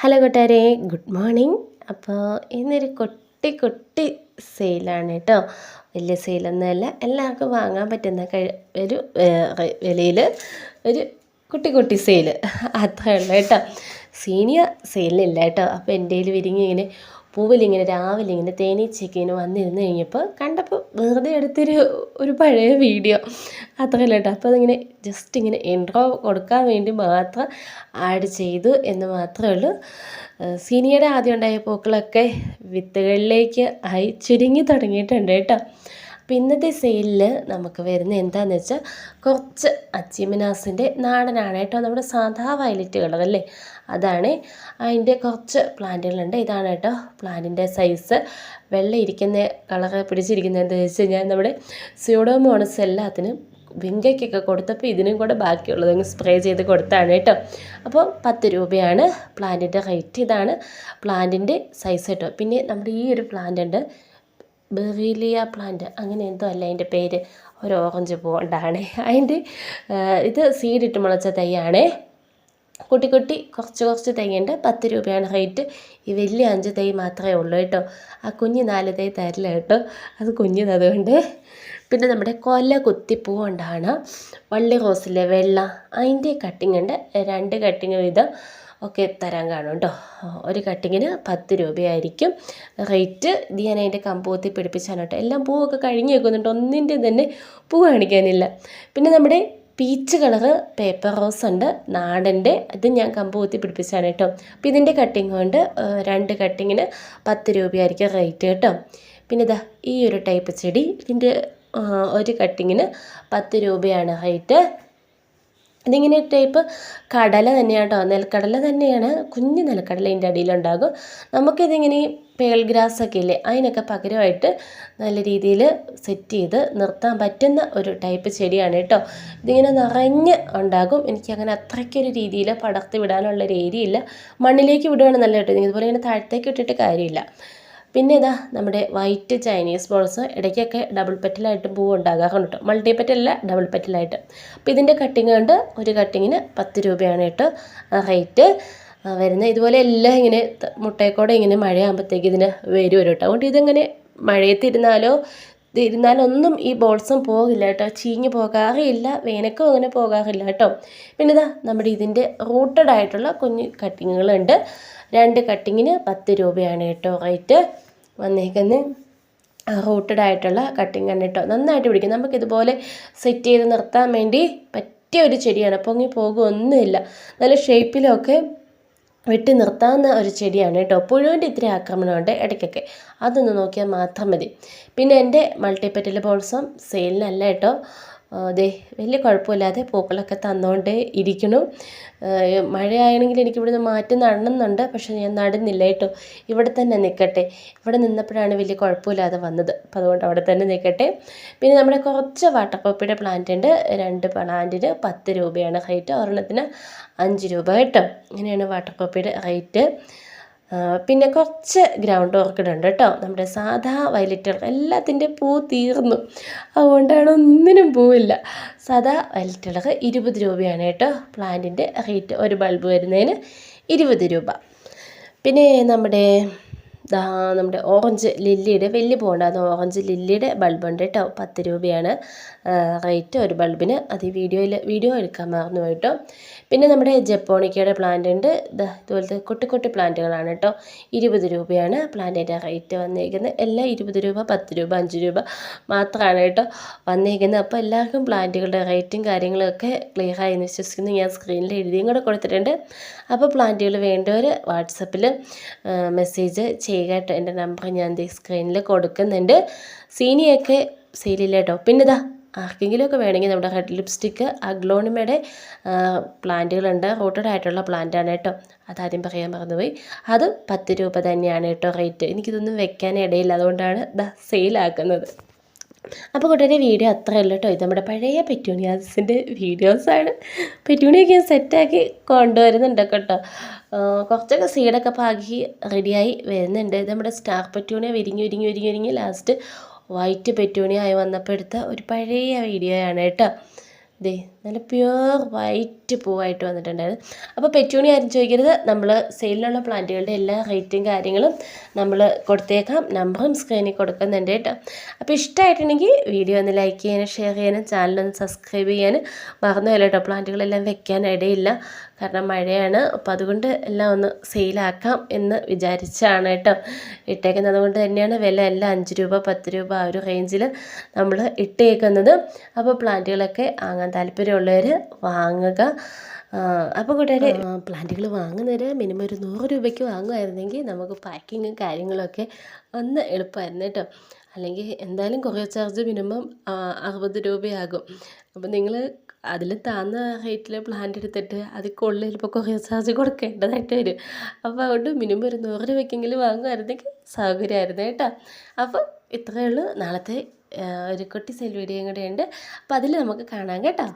Hello കൂട്ടുകാരെ good morning. അപ്പോൾ ഇന്നൊരു കൊട്ടി കൊട്ടി സെയിലാണ് കേട്ടോ. വലിയ സെയിലൊന്നുമല്ല എല്ലാവർക്കും വാങ്ങാൻ പറ്റുന്ന ഒരു വിലയിൽ ഒരു കുട്ടി കുട്ടി സെയിൽ അത്രേ ഉള്ളൂ കേട്ടോ. സീനിയർ സെയിലില്ല കേട്ടോ. അപ്പോൾ എന്റെ കയ്യിൽ വിരിഞ്ഞ് ഇങ്ങനെ പൂവിലിങ്ങനെ രാവിലെ ഇങ്ങനെ തേനീച്ചയൊക്കെ ഇങ്ങനെ വന്നിരുന്ന് കഴിഞ്ഞപ്പോൾ കണ്ടപ്പോൾ വെറുതെ എടുത്തൊരു ഒരു പഴയ വീഡിയോ. അത്രയല്ല കേട്ടോ. അപ്പോൾ അതിങ്ങനെ ജസ്റ്റ് ഇങ്ങനെ ഇൻട്രോ കൊടുക്കാൻ വേണ്ടി മാത്രം ആഡ് ചെയ്തു എന്ന് മാത്രമേ ഉള്ളൂ. സീനിയയുടെ ആദ്യം ഉണ്ടായ പൂക്കളൊക്കെ വിത്തുകളിലേക്ക് ആയി ചുരുങ്ങി തുടങ്ങിയിട്ടുണ്ട് കേട്ടോ. അപ്പോൾ ഇന്നത്തെ സെയിലിൽ നമുക്ക് വരുന്ന എന്താണെന്ന് വെച്ചാൽ കുറച്ച് അച്ചിമിനാസിന്റെ നാടനാണ് കേട്ടോ നമ്മുടെ സാധാ വയലറ്റ് കളർ അല്ലേ? അതാണ് അതിന്റെ കുറച്ച് പ്ലാന്റുകളുണ്ട്. ഇതാണ് കേട്ടോ പ്ലാന്റിന്റെ സൈസ് വെള്ള ഇരിക്കുന്ന കളർ പിടിച്ചിരിക്കുന്നത് എന്താ വെച്ച് കഴിഞ്ഞാൽ നമ്മുടെ സ്യൂഡോമോണസ് എല്ലാത്തിനും വിങ്കയ്ക്കൊക്കെ കൊടുത്തപ്പോൾ ഇതിനും കൂടെ ബാക്കിയുള്ളത് അങ്ങ് സ്പ്രേ ചെയ്ത് കൊടുത്താണ് കേട്ടോ. അപ്പോൾ പത്ത് രൂപയാണ് പ്ലാന്റിന്റെ റേറ്റ് ഇതാണ് പ്ലാന്റിന്റെ സൈസ് കേട്ടോ. പിന്നെ നമ്മുടെ ഈ ഒരു പ്ലാന്റ് ഉണ്ട്. ബെറീലിയ പ്ലാന്റ് അങ്ങനെ എന്തോ അല്ല അതിന്റെ പേര്? ഒരു ഓറഞ്ച് പൂണ്ടാണ് അതിന്റെ ഇത് സീഡിട്ട് മുളച്ച തൈയാണേ. കുട്ടി കുട്ടി കുറച്ച് കുറച്ച് തൈയുണ്ട്. പത്ത് രൂപയാണ് റേറ്റ് ഈ വലിയ അഞ്ച് തൈ മാത്രമേ ഉള്ളൂ കേട്ടോ. ആ കുഞ്ഞ് നാല് തൈ തരില്ല കേട്ടോ. അത് കുഞ്ഞിനതുകൊണ്ട് പിന്നെ നമ്മുടെ കൊല കുത്തിപ്പൂ കൊണ്ടാണ് വള്ളി റോസിലെ വെള്ള. അതിന്റെ കട്ടിങ് ഉണ്ട്. രണ്ട് കട്ടിങ് വീതം. ഒക്കെ തരാൻ കാണും കേട്ടോ ഒരു കട്ടിങ്ങിന് പത്ത് രൂപയായിരിക്കും. റേറ്റ് ഇത് ഞാൻ അതിന്റെ കമ്പൂത്തി പിടിപ്പിച്ചാണ് കേട്ടോ എല്ലാം പൂവൊക്കെ കഴിഞ്ഞ് വെക്കുന്നുണ്ട് ഒന്നിന്റെ തന്നെ പൂ കാണിക്കാനില്ല. പിന്നെ നമ്മുടെ പീച്ച് കളറ് പേപ്പർ റോസ് ഉണ്ട്. നാടന്റെ ഇത് ഞാൻ കമ്പ് കുത്തി പിടിപ്പിച്ചാണ് കേട്ടോ അപ്പോൾ ഇതിന്റെ കട്ടിങ് കൊണ്ട് രണ്ട് കട്ടിങ്ങിന് പത്ത് രൂപയായിരിക്കും റേറ്റ് കേട്ടോ പിന്നെ ഇതാ ഈ ഒരു ടൈപ്പ് ചെടി ഇതിന്റെ ഒരു കട്ടിങ്ങിന് പത്ത് രൂപയാണ് റേറ്റ് ഇതിങ്ങനെ ടൈപ്പ് കടല തന്നെയാണ് കേട്ടോ നെൽക്കടല തന്നെയാണ് കുഞ്ഞു നെൽക്കടല ഇതിന്റെ അടിയിലുണ്ടാകും. നമുക്കിതിങ്ങനെ പേൾ ഗ്രാസ് ഒക്കെ ഇല്ലേ അതിനൊക്കെ പകരമായിട്ട് നല്ല രീതിയിൽ സെറ്റ് ചെയ്ത് നിർത്താൻ പറ്റുന്ന ഒരു ടൈപ്പ് ചെടിയാണ് കേട്ടോ ഇതിങ്ങനെ നിറഞ്ഞ് ഉണ്ടാകും. എനിക്കങ്ങനെ അത്രയ്ക്കൊരു രീതിയിൽ പടർത്തി വിടാനുള്ള ഒരു ഏരിയ ഇല്ല. മണ്ണിലേക്ക് വിടുകയാണ് നല്ല കേട്ടോ ഇതുപോലെ ഇങ്ങനെ താഴത്തേക്ക് ഇട്ടിട്ട് കാര്യമില്ല. പിന്നെ ഇതാ നമ്മുടെ വൈറ്റ് ചൈനീസ് ബോൾസ് ഇടയ്ക്കൊക്കെ ഡബിൾ പെറ്റലായിട്ടും പൂവ് ഉണ്ടാകാറുണ്ട് മൾട്ടി പെറ്റലല്ല ഡബിൾ പെറ്റലായിട്ട് അപ്പോൾ ഇതിന്റെ കട്ടിങ് കൊണ്ട് ഒരു കട്ടിങ്ങിന് പത്ത് രൂപയാണ് കേട്ടോ റേറ്റ് വരുന്നത് ഇതുപോലെ എല്ലാം ഇങ്ങനെ മുട്ടയെക്കൂടെ ഇങ്ങനെ മഴയാകുമ്പോഴത്തേക്ക് ഇതിന് വരും കേട്ടോ. അതുകൊണ്ട് ഇതിങ്ങനെ മഴയത്തിരുന്നാലോ ഇരുന്നാലൊന്നും ഈ ബോൾസും പോകില്ല കേട്ടോ. ചീഞ്ഞ് പോകാറില്ല വേനക്കും അങ്ങനെ പോകാറില്ല കേട്ടോ. പിന്നെ ഇതാ നമ്മുടെ ഇതിന്റെ റൂട്ടഡ് ആയിട്ടുള്ള കുഞ്ഞ് കട്ടിങ്ങുകളുണ്ട്. രണ്ട് കട്ടിങ്ങിന് പത്ത് രൂപയാണ് കേട്ടോ റേറ്റ്. വന്നേക്കുന്നത് റൂട്ടഡ് ആയിട്ടുള്ള കട്ടിങ് ആണ് കേട്ടോ. നന്നായിട്ട് പിടിക്കും. നമുക്കിതുപോലെ സെറ്റ് ചെയ്ത് നിർത്താൻ വേണ്ടി പറ്റിയ ഒരു ചെടിയാണ്. പൊങ്ങി പോകുമൊന്നുമില്ല നല്ല ഷേപ്പിലൊക്കെ വെട്ടി നിർത്താവുന്ന ഒരു ചെടിയാണ് കേട്ടോ. പുഴുവിന്റെ ഇത്തിരി ആക്രമണമുണ്ട് ഇടയ്ക്കൊക്കെ. അതൊന്ന് നോക്കിയാൽ മാത്രം മതി. പിന്നെ എന്റെ മൾട്ടിപ്പറ്റൽ ബോൾസം സെയിലിനല്ല കേട്ടോ. ദേ വലിയ കുഴപ്പമില്ലാതെ പൂക്കളൊക്കെ തന്നുകൊണ്ട് ഇരിക്കുന്നു. മഴയാണെങ്കിൽ എനിക്ക് ഇവിടുന്ന് മാറ്റി നടണമെന്നുണ്ട് പക്ഷേ ഞാൻ നടുന്നില്ല കേട്ടോ. ഇവിടെ തന്നെ നിൽക്കട്ടെ ഇവിടെ നിന്നപ്പോഴാണ് വലിയ കുഴപ്പമില്ലാതെ വന്നത്. അപ്പോൾ അതുകൊണ്ട് അവിടെ തന്നെ നിൽക്കട്ടെ പിന്നെ നമ്മുടെ കുറച്ച് വാട്ടർപോപ്പിയുടെ പ്ലാന്റ് ഉണ്ട്. രണ്ട് പ്ലാന്റിന് പത്ത് രൂപയാണ് റേറ്റ്. ഒരെണ്ണത്തിന് അഞ്ച് രൂപ കേട്ടോ. ഇങ്ങനെയാണ് വാട്ടർപോപ്പിയുടെ റേറ്റ്. പിന്നെ കുറച്ച് ഗ്രൗണ്ട് ഓർക്കിഡ് ഉണ്ട് കേട്ടോ. നമ്മുടെ സാധാ വയലറ്റ് എല്ലാത്തിന്റെ പൂ തീർന്നു. അതുകൊണ്ടാണ് ഒന്നിനും പൂവില്ല. സാധാ വയലറ്റ് കളർ ഇരുപത് രൂപയാണ് കേട്ടോ. പ്ലാന്റിന്റെ റേറ്റ് ഒരു ബൾബ് വരുന്നതിന് ഇരുപത് രൂപ. പിന്നെ നമ്മുടെ നമ്മുടെ ഓറഞ്ച് ലില്ലിയുടെ വലിയ പോണ്ടായിരുന്നു ഓറഞ്ച് ലില്ലിയുടെ ബൾബുണ്ട് കേട്ടോ. പത്ത് രൂപയാണ്. റേറ്റ് ഒരു ബൾബിന്. അത് വീഡിയോയിൽ വീഡിയോ എടുക്കാൻ മറന്നു കേട്ടോ പിന്നെ നമ്മുടെ ജപ്പോണിക്കയുടെ പ്ലാന്റ് ഉണ്ട്. ഇതുപോലത്തെ കുട്ടി കുട്ടി പ്ലാന്റുകളാണ് കേട്ടോ. ഇരുപത് രൂപയാണ് പ്ലാന്റിന്റെ റേറ്റ് വന്നിരിക്കുന്നത് എല്ലാം ഇരുപത് രൂപ പത്ത് രൂപ അഞ്ച് രൂപ മാത്രമാണ് കേട്ടോ വന്നിരിക്കുന്നത് അപ്പോൾ എല്ലാവർക്കും പ്ലാന്റുകളുടെ റേറ്റും കാര്യങ്ങളൊക്കെ ക്ലിയർ ആയി എന്ന് വിശ്വസിക്കുന്നു. ഞാൻ സ്ക്രീനിൽ എഴുതിയും കൂടെ കൊടുത്തിട്ടുണ്ട്. അപ്പോൾ പ്ലാന്റുകൾ വേണ്ടവർ വാട്സപ്പിൽ മെസ്സേജ് ചെയ്യുക കേട്ടോ എന്റെ നമ്പർ ഞാൻ സ്ക്രീനിൽ കൊടുക്കുന്നുണ്ട്. സീനിയൊക്കെ സെയിലില്ല കേട്ടോ പിന്നെ ഇതാ ആർക്കെങ്കിലുമൊക്കെ വേണമെങ്കിൽ നമ്മുടെ റെഡ് ലിപ്സ്റ്റിക്ക് അഗ്ലോണിമയുടെ പ്ലാന്റുകളുണ്ട്. റൂട്ടഡ് ആയിട്ടുള്ള പ്ലാന്റാണ് കേട്ടോ അതാദ്യം പറയാൻ മറന്നുപോയി. അത് പത്ത് രൂപ തന്നെയാണ് കേട്ടോ റേറ്റ് എനിക്കിതൊന്നും വെക്കാൻ ഇടയില്ല. അതുകൊണ്ടാണ് ദ സെയിലാക്കുന്നത് അപ്പോൾ കൂട്ടരെ വീഡിയോ അത്രയല്ല കേട്ടോ. ഇത് നമ്മുടെ പഴയ പെറ്റൂണിയാസിന്റെ വീഡിയോസാണ്. പെറ്റൂണിയൊക്കെ ഞാൻ സെറ്റാക്കി കൊണ്ടുവരുന്നുണ്ട് കേട്ടോ. കുറച്ചൊക്കെ സീഡൊക്കെ പാകി റെഡിയായി വരുന്നുണ്ട്. ഇത് നമ്മുടെ സ്റ്റാർ പെറ്റൂണിയ വിരിഞ്ഞ് വിരിഞ്ഞ് വിരിഞ്ഞ് വിരിഞ്ഞ് ലാസ്റ്റ് വൈറ്റ് പെറ്റൂണിയ ആയി വന്നപ്പോൾ എടുത്ത ഒരു പഴയ വീഡിയോയാണ് കേട്ടോ. ദേ നല്ല പ്യുവർ വൈറ്റ് പൂവായിട്ട് വന്നിട്ടുണ്ടായിരുന്നു. അപ്പോൾ പെറ്റൂണി ആരും ചോദിക്കരുത്. നമ്മൾ സെയിലിനുള്ള പ്ലാന്റുകളുടെ എല്ലാ റേറ്റും കാര്യങ്ങളും നമ്മൾ കൊടുത്തേക്കാം. നമ്പറും സ്ക്രീനിൽ കൊടുക്കുന്നുണ്ട് കേട്ടോ. അപ്പോൾ ഇഷ്ടമായിട്ടുണ്ടെങ്കിൽ വീഡിയോ ഒന്ന് ലൈക്ക് ചെയ്യാനും ഷെയർ ചെയ്യാനും ചാനലൊന്ന് സബ്സ്ക്രൈബ് ചെയ്യാനും മറന്നു കേട്ടോ. പ്ലാന്റുകളെല്ലാം വെക്കാൻ ഇടയില്ല. കാരണം മഴയാണ്. അപ്പോൾ അതുകൊണ്ട് എല്ലാം ഒന്ന് സെയിലാക്കാം എന്ന് വിചാരിച്ചാണ് കേട്ടോ ഇട്ടേക്കുന്നത്. അതുകൊണ്ട് തന്നെയാണ് വില എല്ലാം അഞ്ച് രൂപ പത്ത് രൂപ ആ ഒരു റേഞ്ചിൽ നമ്മൾ ഇട്ടേക്കുന്നത്. അപ്പോൾ പ്ലാന്റുകളൊക്കെ വാങ്ങാൻ താല്പര്യമുള്ളവർ വാങ്ങുക. അപ്പോൾ കൂട്ടുകാരെ പ്ലാന്റുകൾ വാങ്ങുന്നവർ മിനിമം ഒരു നൂറ് രൂപയ്ക്ക് വാങ്ങുമായിരുന്നെങ്കിൽ നമുക്ക് പാക്കിങ്ങും കാര്യങ്ങളൊക്കെ ഒന്ന് എളുപ്പമായിരുന്നു കേട്ടോ. അല്ലെങ്കിൽ എന്തായാലും കുറേ ചാർജ് മിനിമം അറുപത് രൂപയാകും. അപ്പോൾ നിങ്ങൾ അതിൽ താന്ന റേറ്റിൽ പ്ലാന്റ് എടുത്തിട്ട് അതിൽ കൊള്ളിൽ ചിലപ്പോൾ കുറേ ചാർജ് കൊടുക്കേണ്ടതായിട്ട് വരും. അപ്പോൾ അതുകൊണ്ട് മിനിമം ഒരു നൂറ് രൂപയ്ക്കെങ്കിലും വാങ്ങുമായിരുന്നെങ്കിൽ സൗകര്യമായിരുന്നു കേട്ടോ. അപ്പോൾ ഇത്രയേ ഉള്ളൂ. നാളത്തെ ഒരു കുട്ടി സെൽ വീഡിയോയും കൂടെ ഉണ്ട്. അപ്പോൾ അതിൽ നമുക്ക് കാണാം കേട്ടോ.